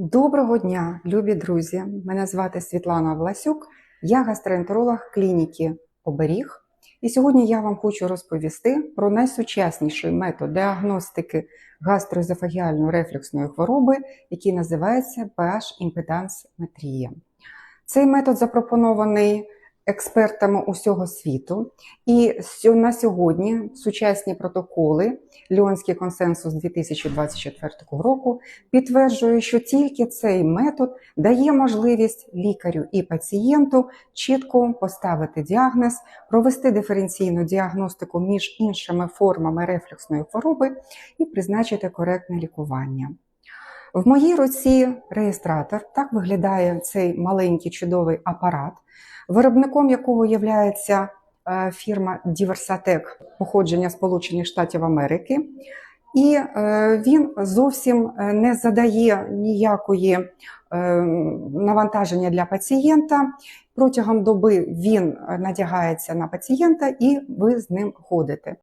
Доброго дня, любі друзі! Мене звати Світлана Власюк, я гастроентеролог клініки Оберіг. І сьогодні я вам хочу розповісти про найсучасніший метод діагностики гастроезофагіальної рефлюксної хвороби, який називається pH-імпедансметрія. Цей метод запропонований експертами усього світу. І на сьогодні сучасні протоколи Ліонський консенсус 2024 року підтверджує, що тільки цей метод дає можливість лікарю і пацієнту чітко поставити діагноз, провести диференційну діагностику між іншими формами рефлюксної хвороби і призначити коректне лікування. В моїй руці реєстратор. Так виглядає цей маленький чудовий апарат, виробником якого є фірма Diversatec походження Сполучених Штатів Америки. І е, він зовсім е, не задає ніякої е, навантаження для пацієнта. Протягом доби він е, надягається на пацієнта і ви з ним ходите.